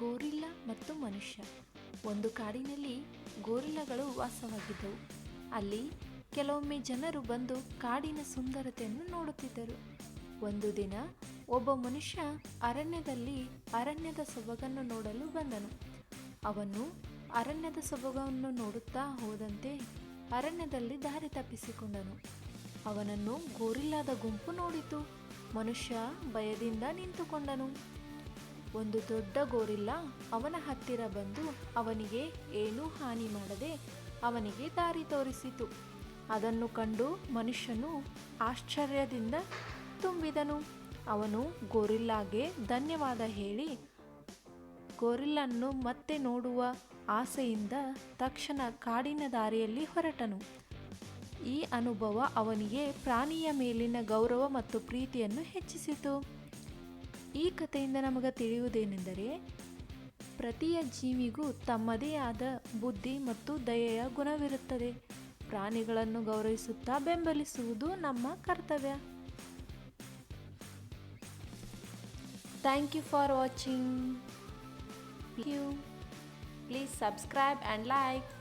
Gorilla ಮತ್ತು ಮನುಷ್ಯ. ಒಂದು ಕಾಡಿನಲ್ಲಿ ಗೋರಿಲ್ಲಗಳು ವಾಸವಾಗಿದ್ದವು. ಅಲ್ಲಿ ಕೆಲವೊಮ್ಮೆ ಜನರು ಬಂದು ಕಾಡಿನ ಸುಂದರತೆಯನ್ನು ನೋಡುತ್ತಿದ್ದರು. ಒಂದು ದಿನ ಒಬ್ಬ ಮನುಷ್ಯ ಅರಣ್ಯದಲ್ಲಿ ಅರಣ್ಯದ ಸೊಬಗನ್ನು ನೋಡಲು ಬಂದನು. ಅವನು ಅರಣ್ಯದ ಸೊಬಗವನ್ನು ನೋಡುತ್ತಾ ಹೋದಂತೆ ಅರಣ್ಯದಲ್ಲಿ ದಾರಿ ತಪ್ಪಿಸಿಕೊಂಡನು. ಅವನನ್ನು ಗೋರಿಲ್ಲಾದ ಗುಂಪು ನೋಡಿತು. ಮನುಷ್ಯ ಭಯದಿಂದ ನಿಂತುಕೊಂಡನು. ಒಂದು ದೊಡ್ಡ ಗೋರಿಲ್ಲ ಅವನ ಹತ್ತಿರ ಬಂದು ಅವನಿಗೆ ಏನೂ ಹಾನಿ ಮಾಡದೆ ಅವನಿಗೆ ದಾರಿ ತೋರಿಸಿತು. ಅದನ್ನು ಕಂಡು ಮನುಷ್ಯನು ಆಶ್ಚರ್ಯದಿಂದ ತುಂಬಿದನು. ಅವನು ಗೋರಿಲ್ಲಾಗೆ ಧನ್ಯವಾದ ಹೇಳಿ ಗೋರಿಲ್ಲನ್ನು ಮತ್ತೆ ನೋಡುವ ಆಸೆಯಿಂದ ತಕ್ಷಣ ಕಾಡಿನ ದಾರಿಯಲ್ಲಿ ಹೊರಟನು. ಈ ಅನುಭವ ಅವನಿಗೆ ಪ್ರಾಣಿಯ ಮೇಲಿನ ಗೌರವ ಮತ್ತು ಪ್ರೀತಿಯನ್ನು ಹೆಚ್ಚಿಸಿತು. ಈ ಕಥೆಯಿಂದ ನಮಗೆ ತಿಳಿಯುವುದೇನೆಂದರೆ, ಪ್ರತಿಯ ಜೀವಿಗೂ ತಮ್ಮದೇ ಆದ ಬುದ್ಧಿ ಮತ್ತು ದಯೆಯ ಗುಣವಿರುತ್ತದೆ. ಪ್ರಾಣಿಗಳನ್ನು ಗೌರವಿಸುತ್ತಾ ಬೆಂಬಲಿಸುವುದು ನಮ್ಮ ಕರ್ತವ್ಯ. Thank you for watching you please subscribe and like